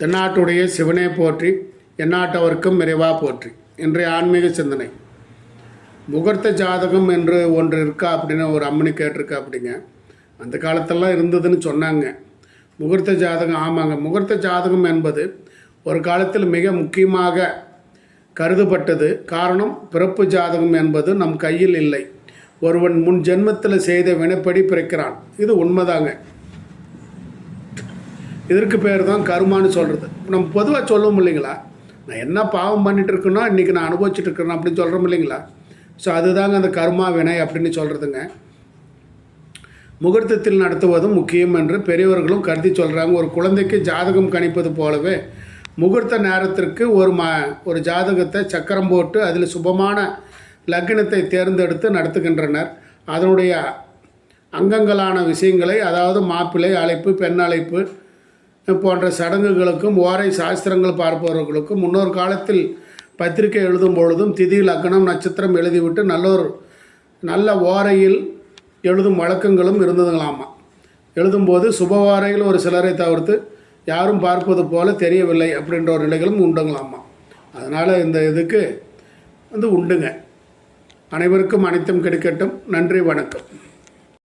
தென்னாட்டுடைய சிவனே போற்றி எந்நாட்டவர்க்கும் நிறைவா போற்றி. இன்றைய ஆன்மீக சிந்தனை. முகூர்த்த ஜாதகம் என்று ஒன்று இருக்கா அப்படின்னு ஒரு அம்மனி கேட்டிருக்கா அப்படிங்க அந்த காலத்தெல்லாம் இருந்ததுன்னு சொன்னாங்க. முகூர்த்த ஜாதகம் ஆமாங்க. முகூர்த்த ஜாதகம் என்பது ஒரு காலத்தில் மிக முக்கியமாக கருதப்பட்டது. காரணம் பிறப்பு ஜாதகம் என்பது நம் கையில் இல்லை. ஒருவன் முன் ஜென்மத்தில் செய்த வினைப்படி பிறக்கிறான். இது உண்மைதாங்க. இதற்கு பேர் தான் கருமான்னு சொல்கிறது நம்ம பொதுவாக சொல்லுவோம் இல்லைங்களா? நான் என்ன பாவம் பண்ணிகிட்டு இருக்கேனோ இன்றைக்கி நான் அனுபவிச்சுட்டு இருக்கிறேன் அப்படின்னு சொல்கிறோம் இல்லைங்களா? ஸோ அதுதாங்க அந்த கர்மா வினை அப்படின்னு சொல்கிறதுங்க முகூர்த்தத்தில் நடத்துவதும் முக்கியம் என்று பெரியவர்களும் கருதி சொல்கிறாங்க ஒரு குழந்தைக்கு ஜாதகம் கணிப்பது போலவே முகூர்த்த நேரத்திற்கு ஒரு ம ஒரு ஜாதகத்தை சக்கரம் போட்டு அதில் சுபமான லக்னத்தை தேர்ந்தெடுத்து நடத்துகின்றனர். அதனுடைய அங்கங்களான விஷயங்களை அதாவது மாப்பிள்ளை அழைப்பு பெண் அழைப்பு போன்ற சடங்குகளுக்கும் ஓரை சாஸ்திரங்கள் பார்ப்பவர்களுக்கும் முன்னொரு காலத்தில் பத்திரிகை எழுதும் பொழுதும் திதி லக்னம் நட்சத்திரம் எழுதிவிட்டு நல்லொரு நல்ல ஓரையில் எழுதும் வழக்கங்களும் இருந்ததுங்களாமா. எழுதும்போது சுபவாரையில் ஒரு சிலரை தவிர்த்து யாரும் பார்ப்பது போல தெரியவில்லை அப்படின்ற ஒரு நிலைகளும் உண்டுங்களாமா. அதனால் இந்த இதுக்கு வந்து உண்டுங்க. அனைவருக்கும் அனைத்தும் கிடைக்கட்டும். நன்றி வணக்கம்.